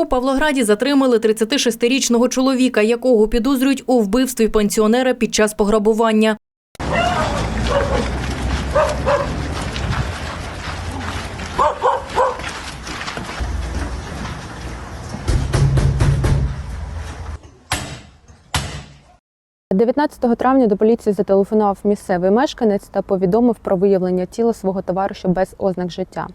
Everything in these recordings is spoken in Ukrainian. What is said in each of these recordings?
У Павлограді затримали 36-річного чоловіка, якого підозрюють у вбивстві пенсіонера під час пограбування. – 19 травня до поліції зателефонував місцевий мешканець та повідомив про виявлення тіла свого товариша без ознак життя.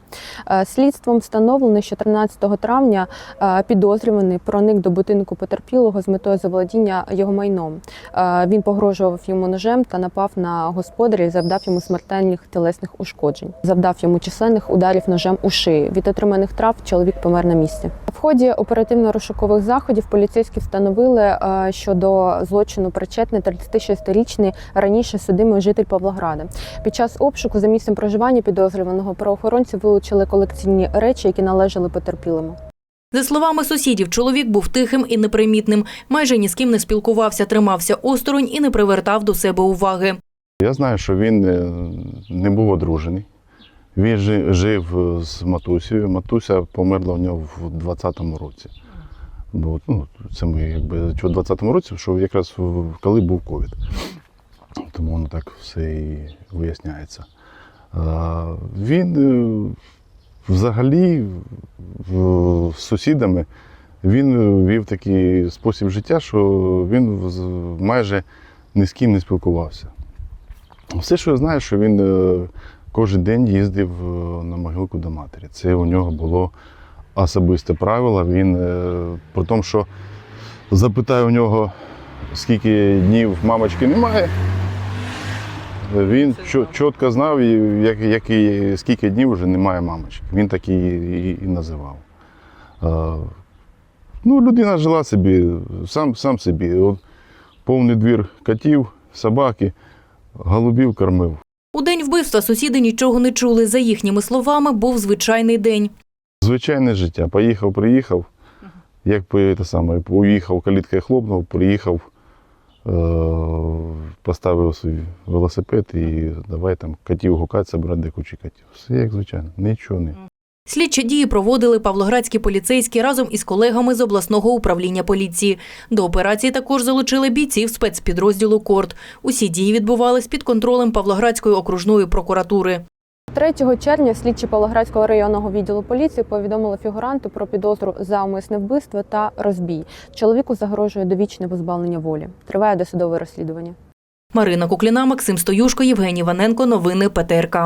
Е, Слідством встановлено, що 13 травня е, підозрюваний проник до будинку потерпілого з метою заволодіння його майном. Е, Він погрожував йому ножем та напав на господаря і завдав йому смертельних тілесних ушкоджень. Завдав йому численних ударів ножем у шию. Від отриманих трав чоловік помер на місці. В ході оперативно-розшукових заходів поліцейські встановили, що до злочину причетний 36-річний раніше судимий житель Павлограда. Під час обшуку за місцем проживання підозрюваного правоохоронці вилучили колекційні речі, які належали потерпілому. За словами сусідів, чоловік був тихим і непримітним, майже ні з ким не спілкувався, тримався осторонь і не привертав до себе уваги. Я знаю, що він е, не був одружений. Він жи- жив е, з матусею. Матуся померла в нього в 20-му році. Бо, ну, це ми якби в 20-му році, що якраз коли був ковід. Тому воно так все і виясняється. Він е, взагалі з сусідами він вів такий спосіб життя, що він майже ні з ким не спілкувався. Все, що я знаю, що він е, кожен день їздив е, на могилку до матері. Це у нього було особисте правило. Він е, при тому, що запитаю у нього, скільки днів мамочки немає. Він чітко знав, як, як і скільки днів вже немає мамочки. Він так і, і, і називав. Е, Ну, людина жила собі, сам, сам собі. От, повний двір котів, собаки, голубів кормив. У день вбивства сусіди нічого не чули. За їхніми словами, був звичайний день. Звичайне життя. Поїхав, приїхав. Як те саме, уїхав, каліткою хлопнув, приїхав, е- поставив свій велосипед і давай там котів гукати, забрати де кучі котів. Все як звичайно, нічого не. Слідчі дії проводили павлоградські поліцейські разом із колегами з обласного управління поліції. До операції також залучили бійців спецпідрозділу Корт. Усі дії відбувались під контролем Павлоградської окружної прокуратури. 3 червня слідчі Павлоградського районного відділу поліції повідомили фігуранту про підозру за умисне вбивство та розбій. Чоловіку загрожує довічне позбавлення волі. Триває досудове розслідування. Марина Кукліна, Максим Стоюшко, Євгеній Ваненко. Новини ПТРК.